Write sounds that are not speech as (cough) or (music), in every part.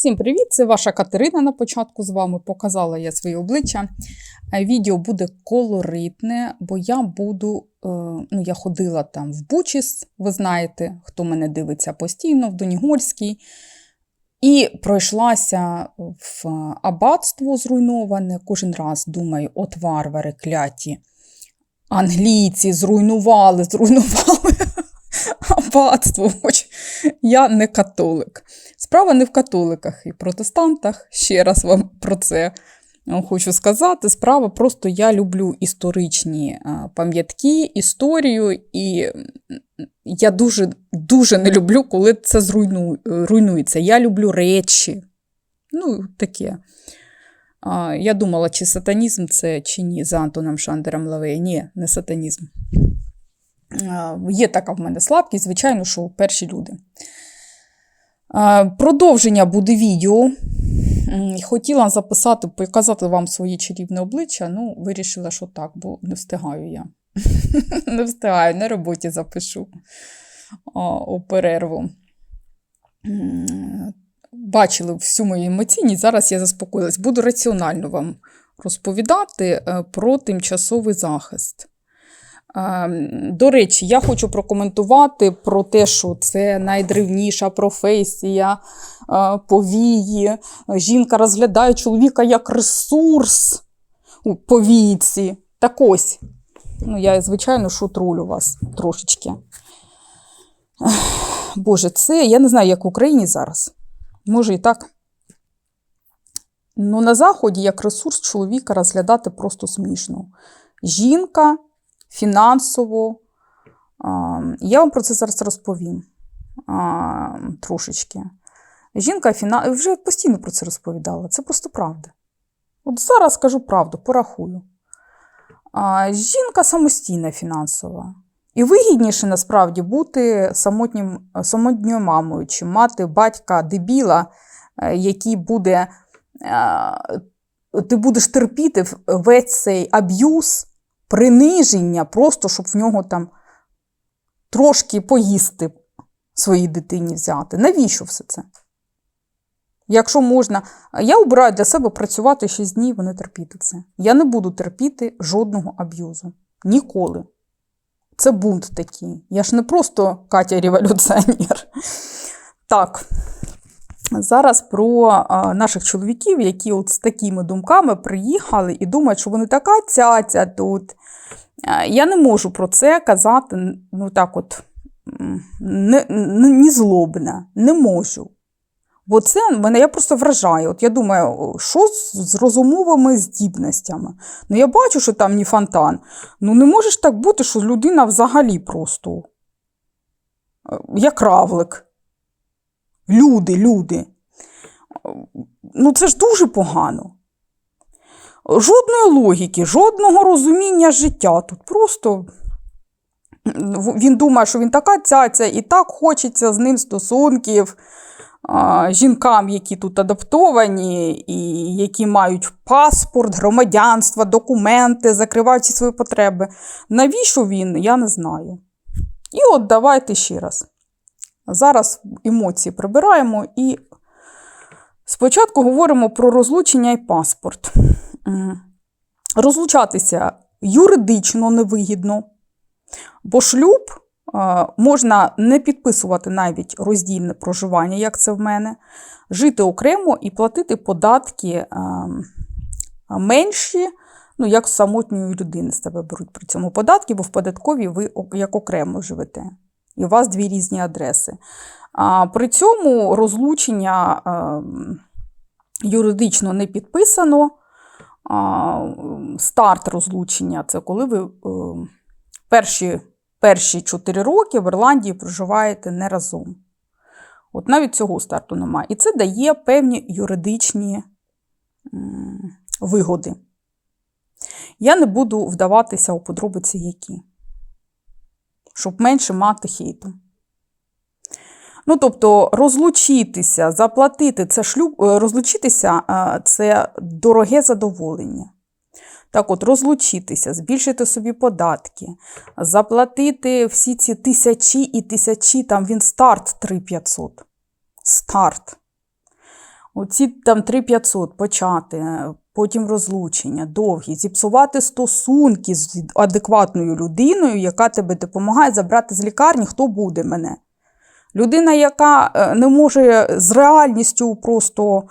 Всім привіт! Це ваша Катерина на початку з вами. Показала я своє обличчя. Е, Відео буде колоритне, бо я буду. е, Ну, я ходила там в Бучіс, ви знаєте, хто мене дивиться постійно, в Донігольській. І пройшлася в аббатство зруйноване. Кожен раз думаю, от варвари кляті. Англійці зруйнували, зруйнували (laughs) аббатство. Хоч я не католик. Справа не в католиках і протестантах. Ще раз вам про це хочу сказати. Справа просто я люблю історичні пам'ятки, історію, і я дуже, дуже не люблю, коли це зруйну, руйнується. Я люблю речі. Ну, таке. Я думала, чи сатанізм це, чи ні, за Антоном Шандером Лавеє. Ні, не сатанізм. Є така в мене слабкість, звичайно, що перші люди. А, Продовження буде відео. Хотіла записати, показати вам своє чарівне обличчя, ну, вирішила, що так, бо не встигаю я. (laughs) не встигаю, на роботі запишу у перерву. Бачили всю мою емоційність, зараз я заспокоїлась. Буду раціонально вам розповідати е, про тимчасовий захист. Ем, До речі, я хочу прокоментувати про те, що це найдревніша професія е, повії. Жінка розглядає чоловіка як ресурс у повійці. Так ось. Ну, я, звичайно, шутрулю вас трошечки. Боже, це я не знаю, як в Україні зараз. Може і так. Ну, на Заході як ресурс чоловіка розглядати просто смішно. Жінка фінансово. Я вам про це зараз розповім трошечки. Жінка фіна... вже постійно про це розповідала. Це просто правда. От зараз скажу правду, порахую. Жінка самостійна фінансова. І вигідніше насправді бути самотнім, самотньою мамою, чи мати батька дебіла, е, який буде. е, Ти будеш терпіти весь цей аб'юз, приниження, просто щоб в нього там трошки поїсти своїй дитині взяти. Навіщо все це? Якщо можна, я обираю для себе працювати 6 днів і не терпіти це. Я не буду терпіти жодного аб'юзу. Ніколи. Це бунт такий. Я ж не просто Катя революціонер. Так. Зараз про наших чоловіків, які от з такими думками приїхали і думають, що вони така цяця тут. Я не можу про це казати, ну так от, не, не, не злобна, не можу. Бо це мене я просто вражаю. От я думаю, що з, з розумовими здібностями? Ну, я бачу, що там не фонтан. Ну, не може ж так бути, що людина взагалі просто е, як равлик. Люди, люди. Ну, це ж дуже погано. Жодної логіки, жодного розуміння життя. Тут просто він думає, що він така цяця, і так хочеться з ним стосунків. Жінкам, які тут адаптовані, і які мають паспорт, громадянство, документи, закривають всі свої потреби. Навіщо він, я не знаю. І от давайте ще раз. Зараз емоції прибираємо і спочатку говоримо про розлучення і паспорт. Розлучатися юридично невигідно, бо шлюб е, можна не підписувати навіть роздільне проживання, як це в мене, жити окремо і платити податки е, менші, ну, як самотньої людини з тебе беруть при цьому податки, бо в податковій ви як окремо живете. І у вас дві різні адреси. При цьому розлучення юридично не підписано. Старт розлучення це коли ви е, перші, перші 4 роки в Ірландії проживаєте не разом. От навіть цього старту немає. І це дає певні юридичні вигоди. Я не буду вдаватися у подробиці які, щоб менше мати хейту. Ну, тобто, розлучитися, заплатити це шлюб, е, розлучитися е, це дороге задоволення. Так от, розлучитися, збільшити собі податки, заплатити всі ці тисячі і тисячі, там він старт 3500. Старт. Оці там 3500 почати, е, потім розлучення, довгі, зіпсувати стосунки з адекватною людиною, яка тебе допомагає забрати з лікарні, хто буде мене. Людина, яка е, не може з реальністю просто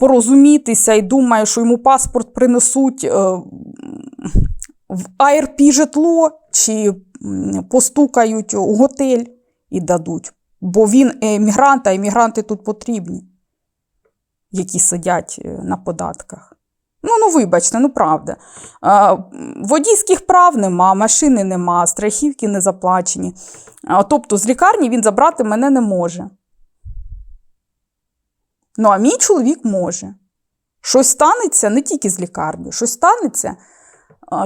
порозумітися і думає, що йому паспорт принесуть е, в АРП житло чи постукають у готель і дадуть. Бо він емігрант, а емігранти тут потрібні, які сидять е, на податках. Ну, ну вибачте, ну правда. Водійських прав нема, машини нема, страхівки не заплачені. Тобто з лікарні він забрати мене не може. Ну, а мій чоловік може. Щось станеться не тільки з лікарні, щось станеться.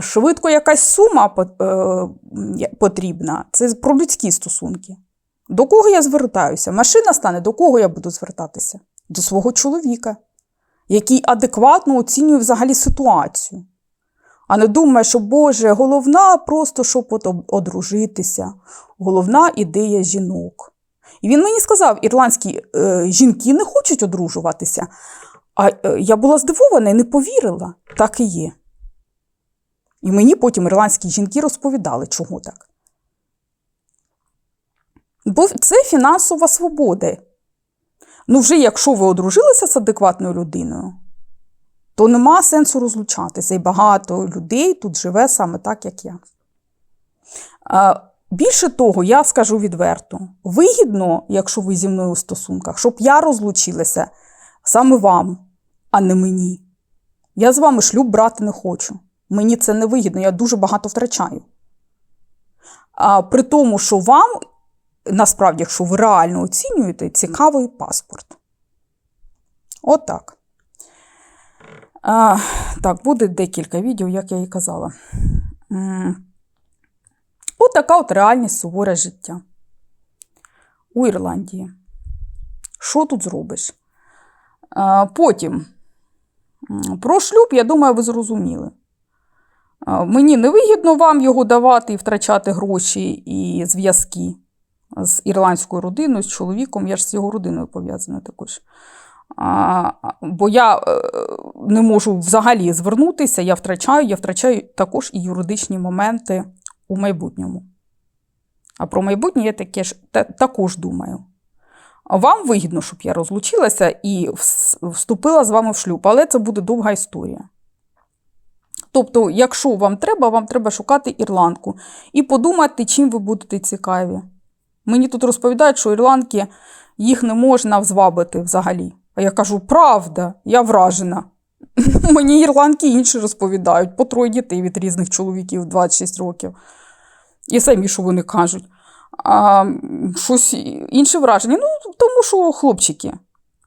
Швидко якась сума е, потрібна. Це про людські стосунки. До кого я звертаюся? Машина стане, до кого я буду звертатися? До свого чоловіка, який адекватно оцінює взагалі ситуацію. А не думає, що Боже, головна просто щоб одружитися, головна ідея жінок. І він мені сказав: ірландські е, жінки не хочуть одружуватися. А е, я була здивована і не повірила. Так і є. І мені потім ірландські жінки розповідали, чого так. Бо це фінансова свобода. Ну, вже якщо ви одружилися з адекватною людиною, то нема сенсу розлучатися. І багато людей тут живе саме так, як я. Більше того, я скажу відверто: вигідно, якщо ви зі мною у стосунках, щоб я розлучилася саме вам, а не мені. Я з вами шлюб брати не хочу. Мені це не вигідно, я дуже багато втрачаю. А при тому, що вам, насправді, якщо ви реально оцінюєте, цікавий паспорт. Отак. А, так, буде декілька відео, як я і казала. Отака от реальність суворе життя у Ірландії. Що тут зробиш? Потім. Про шлюб, я думаю, ви зрозуміли. Мені не вигідно вам його давати і втрачати гроші і зв'язки з ірландською родиною, з чоловіком. Я ж з його родиною пов'язана також. А, бо я е, не можу взагалі звернутися, я втрачаю, я втрачаю також і юридичні моменти у майбутньому. А про майбутнє я таке ж та, також думаю. Вам вигідно, щоб я розлучилася і вступила з вами в шлюб, але це буде довга історія. Тобто, якщо вам треба, вам треба шукати ірландку і подумати, чим ви будете цікаві. Мені тут розповідають, що ірландки їх не можна взвабити взагалі. А я кажу, правда, я вражена. (laughs) Мені ірландки інші розповідають, по троє дітей від різних чоловіків 26 років. І самі, що вони кажуть. А, щось інше враження. Ну, тому що хлопчики.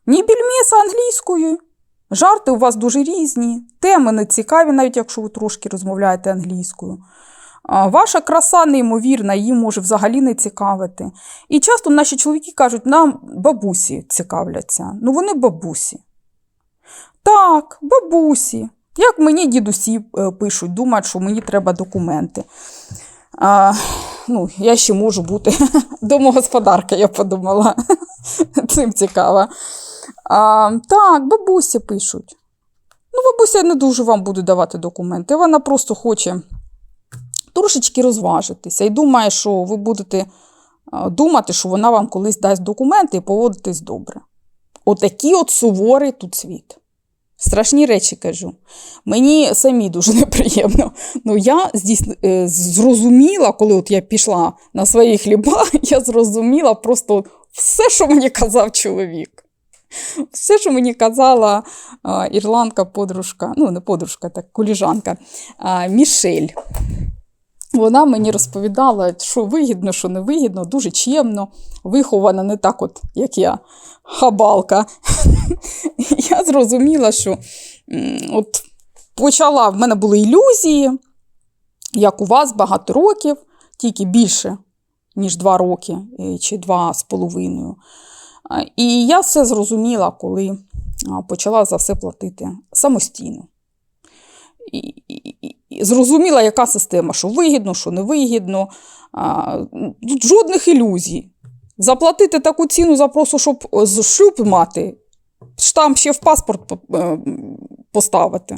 Ні більмеса англійською. Жарти у вас дуже різні, теми не цікаві, навіть якщо ви трошки розмовляєте англійською. Ваша краса неймовірна, її може взагалі не цікавити. І часто наші чоловіки кажуть, нам бабусі цікавляться. Ну, вони бабусі. Так, бабусі. Як мені дідусі е, пишуть, думають, що мені треба документи. А, ну, я ще можу бути (laughs) домогосподарка, я подумала. (laughs) Цим цікаво. А, так, бабусі пишуть. Ну, бабуся не дуже вам буде давати документи. Вона просто хоче трошечки розважитися і думає, що ви будете думати, що вона вам колись дасть документи і поводитись добре. Отакий от суворий тут світ. Страшні речі кажу. Мені самі дуже (laughs) неприємно. Ну, я здійсн... е, зрозуміла, коли от я пішла на свої хліба, (laughs) я зрозуміла просто все, що мені казав чоловік. Все, що мені казала а, ірландка, подружка, ну, не подружка, так коліжанка Мішель. Вона мені розповідала, що вигідно, що не вигідно, дуже чемно, вихована не так, от, як я, хабалка. (laughs) Я зрозуміла, що от почала, в мене були ілюзії, як у вас багато років, тільки більше, ніж два роки е, чи два з половиною. І я все зрозуміла, коли почала за все платити самостійно. Зрозуміла, яка система, що вигідно, що невигідно. Тут жодних ілюзій. Заплатити таку ціну за просто, щоб шлюб мати, Штамп ще в паспорт е, поставити.